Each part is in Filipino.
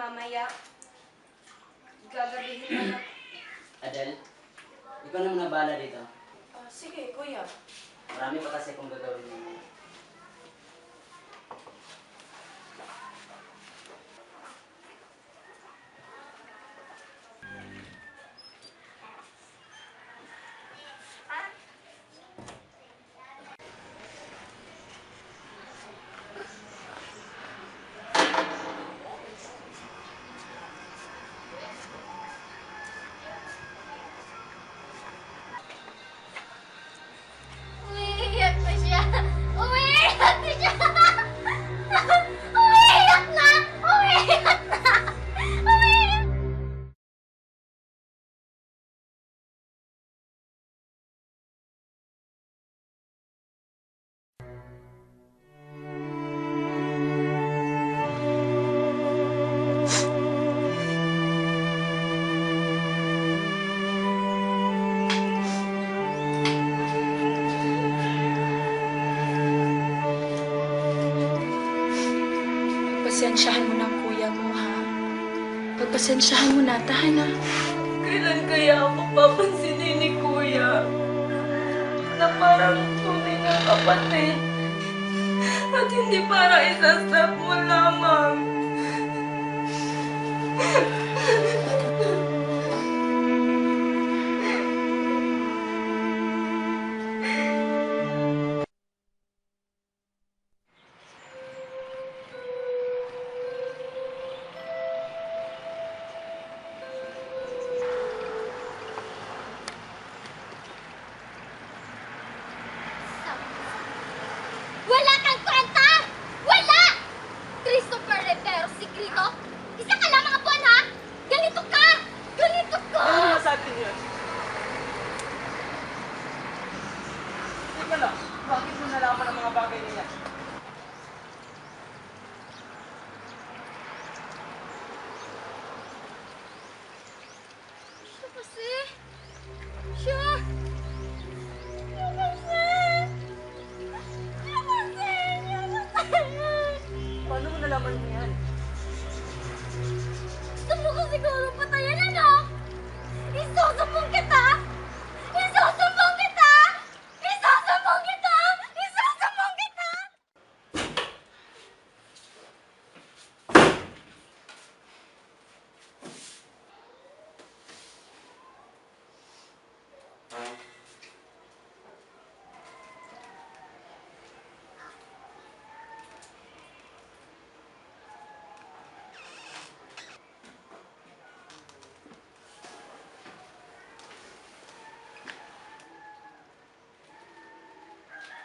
mamaya. Gagabihin na lang. Adel, ikaw naman nabala dito. Ah, sige, kuya. Marami pa kasi kung gagawin mo. Pasensyahan mo ang kuya mo, ha? Pagpasensyahan mo na, tahan na. Kailan kaya ako papansinin ni Kuya? Na parang tunay na kapatid. At hindi para isasap mo lamang.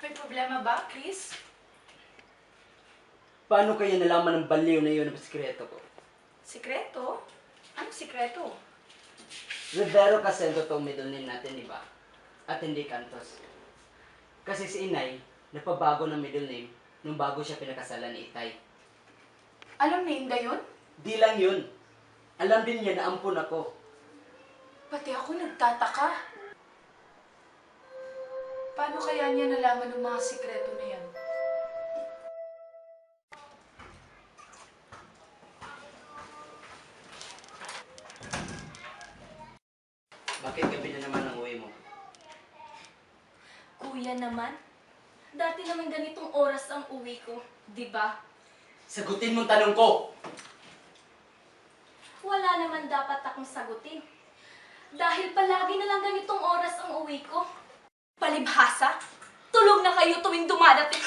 May problema ba, Chris? Paano kaya nalaman ng baliw na yun ang sikreto ko? Sikreto? Anong sikreto? Rivero kasi ang totoong middle name natin, di ba? At hindi Cantos. Kasi si Inay, napabago ng middle name nung bago siya pinakasalan ni Itay. Anong name ba yun? Di lang yun. Alam din niya na ampun ako. Pati ako nagtataka. Paano kaya niya nalaman ng mga sikreto na yan? Bakit gabi na naman ang uwi mo? Kuya naman, dati naman ganitong oras ang uwi ko, di ba? Sagutin mong tanong ko! Wala naman dapat akong sagutin. Dahil palagi na lang ganitong oras ang uwi ko. Palibhasa, tulog na kayo tuwing dumadating.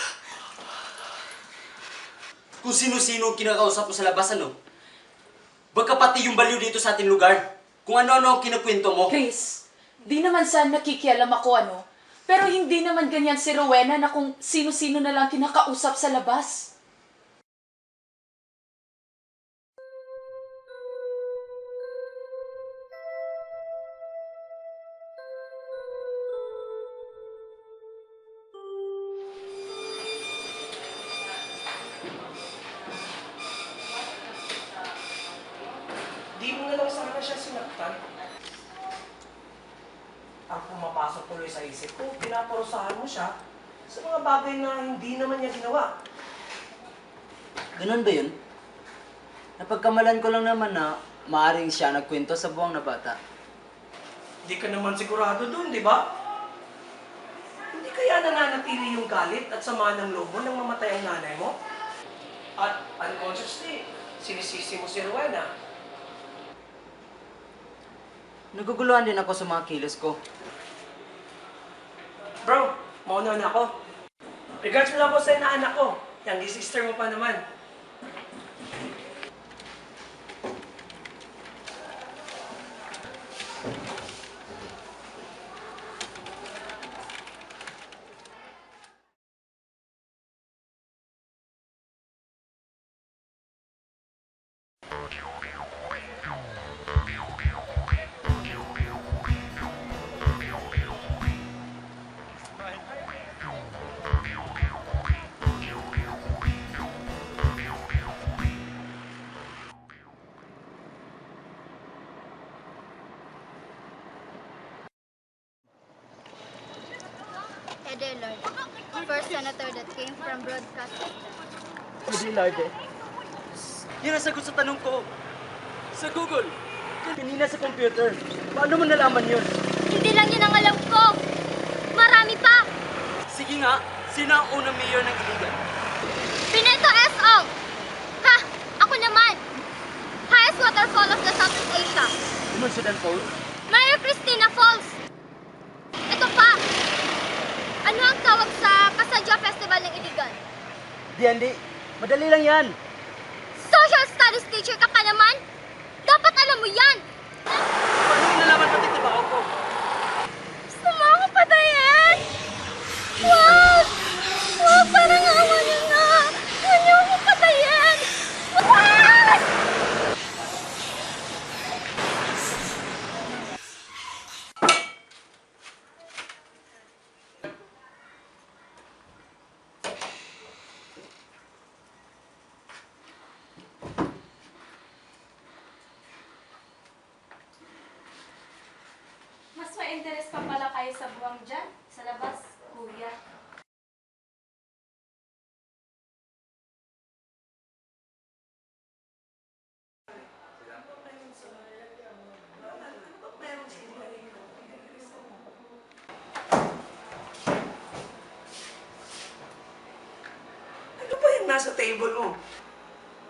Kung sino-sino ang kinakausap mo sa labas, ano? Baka pati yung baliw dito sa ating lugar. Kung ano-ano ang kinukwento mo. Chris, di naman sa nakikialam ako ano, pero hindi naman ganyan si Rowena na kung sino-sino na lang kinakausap sa labas. Di mo na lang sana siya sinaktan. Ang pumapasok tuloy sa isip ko, pinaparusahan mo siya sa mga bagay na hindi naman niya ginawa. Ganun ba yun? Napagkamalan ko lang naman na maaring siya nagkwento sa buwang na bata. Hindi ka naman sigurado dun, di ba? Hindi kaya nananatili yung galit at sama ng loob mo nang mamatay ang nanay mo? At unconsciously, sinisisi mo si Rowena. Naguguluhan din ako sa mga kilos ko. Bro, mauna na ako. Regards mo lang po sa inaanak ko. Yung sister mo pa naman. Ede Lord, first senator that came from broadcast. Hindi, Lord eh. Yun ang sagot sa tanong ko. Sa Google. Hindi na sa computer. Paano mo nalaman yun? Hindi lang yun ang alam ko. Marami pa. Sige nga, sino ang unang mayor ng Iligan? Pineto S. Ong. Ha? Ako naman. Highest waterfall of the Southeast Asia. Umunsudan Falls? Mayor Cristina Falls. Ito pa. Ano ang tawag sa Kasadya Festival ng Iligan? Di, hindi. Madali lang yan. Social Studies teacher ka pa naman? Dapat alam mo yan. Paano mo nalaman pati trabaho ko? Gusto mo ako patayin? Wag! Wag, parang awa niyo na. Huwag niyo ako patayin. Wag! Mas may interest pa pala kayo sa buwang dyan, sa labas, kuya. Ano ba yung nasa table mo?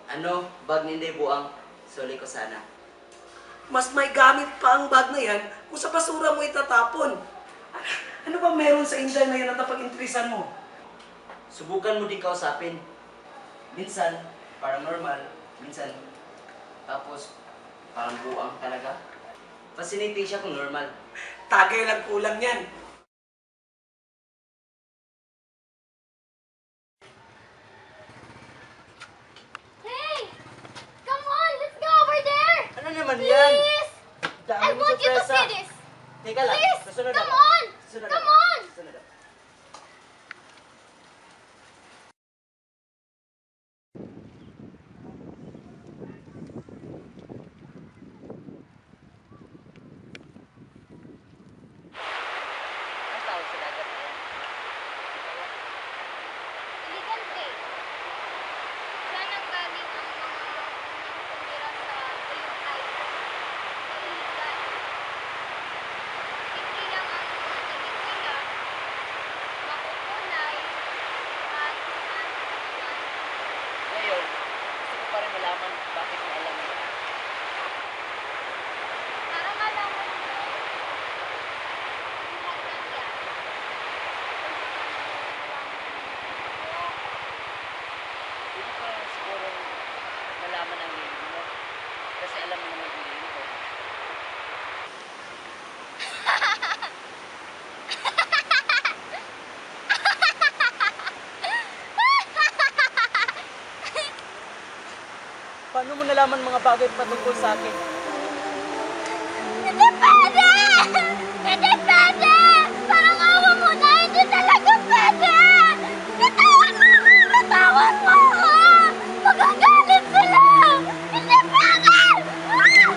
Ano, bag ni Buang. Suli ko sana. Mas may gamit pa ang bag na yan kung sa basura mo itatapon. Ano ba meron sa Inday na yan na napag-interesan mo? Subukan mo din kausapin. Minsan, parang normal. Minsan, tapos, parang buang talaga. Fascinating siya kung normal. Tagay lang kulang yan. Naman yan? Please! Dami I want you to see this! Teka lang, Please! susunod Come ako. on! Susunod Come ako. on! Susunod ako. Ang tawag sa dagat na yan? Iligan Bay. Saan ang galing ang mga unang tumira sa iyong island? Sa Iligan. Simple lang ang mga ibig nila. Makukunay at naman. Ngayon, gusto ko pa rin malaman bakit mo alam mo. Para malaman mo, lahat ng yan. Hindi ko lang siguro malaman ang hilig mo. Kasi alam mo naman ang hilig ko. Paano mo nalaman mga bagay patungkol sa akin? Hindi pwede! Hindi pwede! Parang awa mo na, hindi talaga pwede! Bitawan mo ako! Bitawan mo ako! Magagalit sila! Hindi pwede! Ah!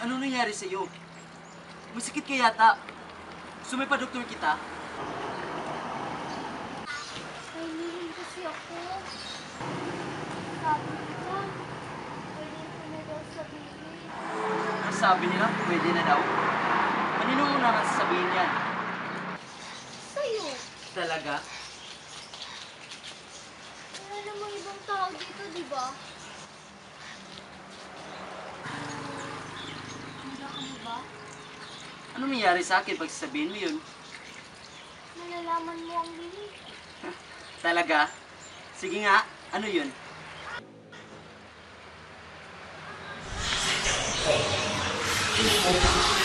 Ano nangyari sa iyo? Masakit kaya yata. So may pa-doktor kita? Kailingin kasi ako. Sabi nila, pwede ko na daw sabihin. Ang sabi nila, pwede na daw. Kanino mo naman sasabihin yan? Sa'yo. Talaga? Wala namang ibang tao dito, di ba? Ano mangyari sa akin pag sasabihin mo yun? Malalaman mo ang bili. Talaga? Sige nga, ano yun? Celeste,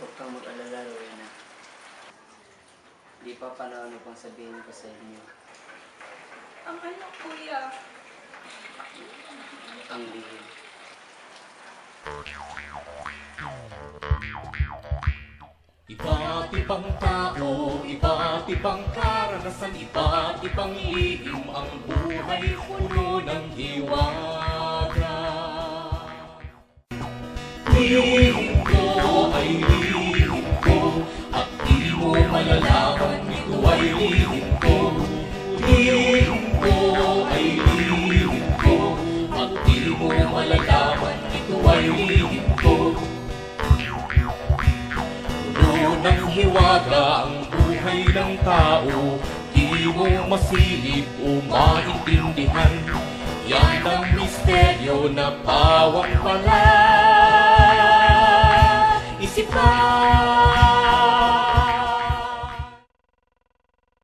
Huwag kang mag-alala, Rowena. Di pa panahon upang sabihin ko sa inyo Ang ano, kuya? ang lihim. Iba't ibang tao, iba't ibang karanasan, iba't ibang lihim ang buhay puno ng hiwaga. Lihim ibig ko Tuwing ko ay ibig ko Ang di mo malalaman ito ay ibig ko Puno ng hiwaga ang buhay ng tao Di mo masilip o maintindihan Yan ang misteryo na bawat pala Isipan